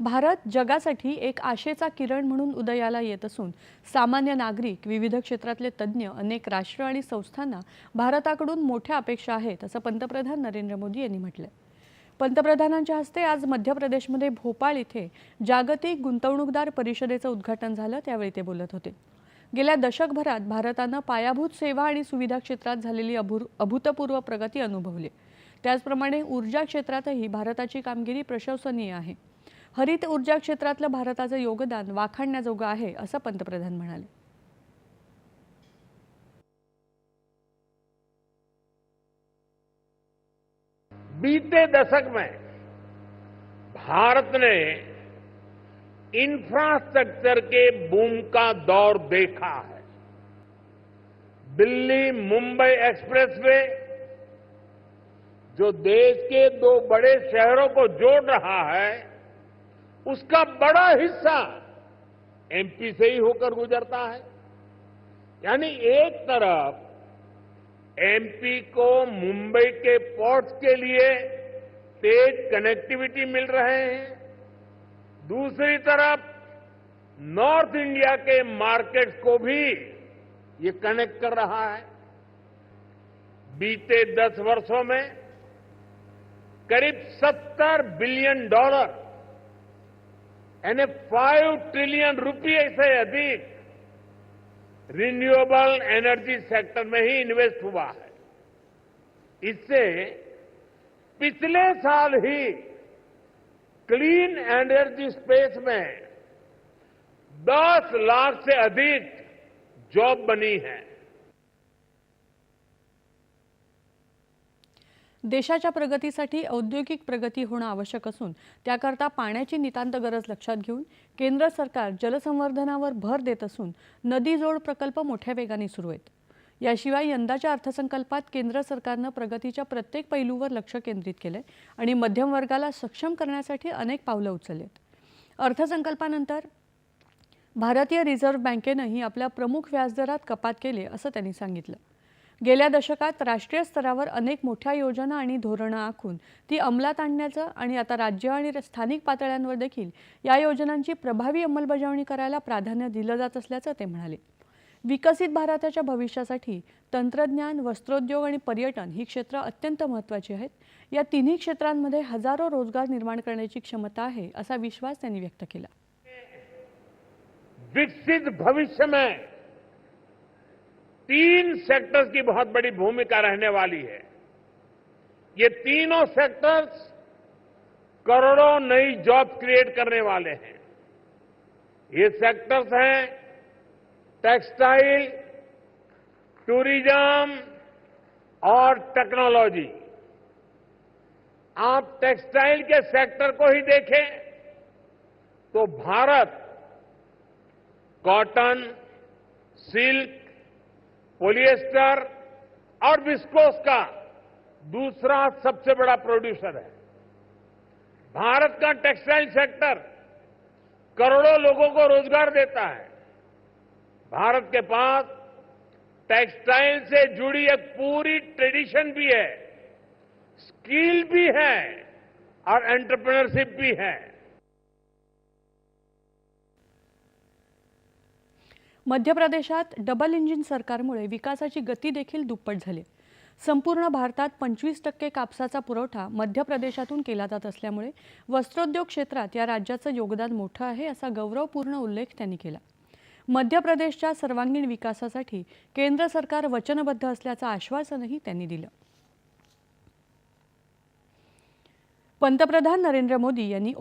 भारत जगासाठी एक आशेचा किरण म्हणून उदयाला येत असून सामान्य नागरिक विविध क्षेत्रातले तज्ज्ञ अनेक राष्ट्र आणि संस्थांना भारताकडून मोठ्या अपेक्षा आहेत असं पंतप्रधान नरेंद्र मोदी यांनी म्हटलं पंतप्रधानांच्या हस्ते आज मध्य प्रदेशमध्ये भोपाळ इथे जागतिक गुंतवणूकदार परिषदेचं उद्घाटन झालं त्यावेळी ते बोलत होते. गेल्या दशकभरात भारतानं पायाभूत सेवा आणि सुविधा क्षेत्रात झालेली अभू अभूतपूर्व प्रगती अनुभवली. त्याचप्रमाणे ऊर्जा क्षेत्रातही भारताची कामगिरी प्रशंसनीय आहे. हरित ऊर्जा क्षेत्रातलं भारताचं योगदान वाखाणण्याजोगं पंतप्रधान म्हणाले. बीते दशक में भारत ने इंफ्रास्ट्रक्चर के बूम का दौर देखा है। दिल्ली मुंबई एक्सप्रेसवे जो देश के दो बड़े शहरों को जोड़ रहा है उसका बड़ा हिस्सा एमपी से ही होकर गुजरता है। यानी एक तरफ़ एमपी को मुंबई के पोर्ट्स के लिए तेज कनेक्टिविटी मिल रहे हैं। दूसरी तरफ़ नॉर्थ इंडिया के मार्केट्स को भी ये कनेक्ट कर रहा है। बीते दस वर्षों में करीब 70 बिलियन डॉलर यानी फाइव ट्रिलियन रुपये से अधिक रिन्यूएबल एनर्जी सेक्टर में ही इन्वेस्ट हुआ है। इससे पिछले साल ही क्लीन एनर्जी स्पेस में 10 लाख से अधिक जॉब बनी है। देशाच्या प्रगतीसाठी औद्योगिक प्रगती होणं आवश्यक असून त्याकरता पाण्याची नितांत गरज लक्षात घेऊन केंद्र सरकार जलसंवर्धनावर भर देत असून नदी जोड प्रकल्प मोठ्या वेगाने सुरू आहेत. याशिवाय यंदाच्या अर्थसंकल्पात केंद्र सरकारनं प्रगतीच्या प्रत्येक पैलूवर लक्ष केंद्रित केलंय आणि मध्यम वर्गाला सक्षम करण्यासाठी अनेक पावलं उचललीत अर्थसंकल्पानंतर भारतीय रिझर्व्ह बँकेनंही आपल्या प्रमुख व्याजदरात कपात केली असं त्यांनी सांगितलं. गेल्या दशकात राष्ट्रीय स्तरावर अनेक मोठ्या योजना आणि धोरणं आखून ती अंमलात आणण्याचं आणि आता राज्य आणि स्थानिक पातळ्यांवर देखील या योजनांची प्रभावी अंमलबजावणी करायला प्राधान्य दिलं जात असल्याचं ते म्हणाले. विकसित भारताच्या भविष्यासाठी तंत्रज्ञान वस्त्रोद्योग आणि पर्यटन ही क्षेत्रं अत्यंत महत्त्वाची आहेत. या तिन्ही क्षेत्रांमध्ये हजारो रोजगार निर्माण करण्याची क्षमता आहे असा विश्वास त्यांनी व्यक्त केला. विकसित भविष्य में तीन सेक्टर्स की बहुत बड़ी भूमिका रहने वाली है। ये तीनों सेक्टर्स करोड़ों नई जॉब क्रिएट करने वाले हैं। ये सेक्टर्स हैं टेक्सटाइल, टूरिज़्म और टेक्नोलॉजी। आप टेक्सटाइल के सेक्टर को ही देखें तो भारत, कॉटन, सिल्क पॉलिएस्टर और विस्कोस का दूसरा सबसे बड़ा प्रोड्यूसर है। भारत का टेक्सटाइल सेक्टर करोड़ों लोगों को रोज़गार देता है। भारत के पास टेक्सटाइल से जुड़ी एक पूरी ट्रेडिशन भी है। स्किल भी है और एंटरप्रेन्योरशिप भी है। मध्य प्रदेशात डबल इंजिन सरकारमुळे विकासाची गती देखील दुप्पट झाली. संपूर्ण भारतात पंचवीस टक्के कापसाचा पुरवठा मध्य प्रदेशातून केला जात असल्यामुळे वस्त्रोद्योग क्षेत्रात या राज्याचं योगदान मोठं आहे असा गौरवपूर्ण उल्लेख त्यांनी केला. मध्य प्रदेशच्या सर्वांगीण विकासासाठी केंद्र सरकार वचनबद्ध असल्याचं आश्वासनही त्यांनी दिलं. पंतप्रधान नरेंद्र मोदी यांनी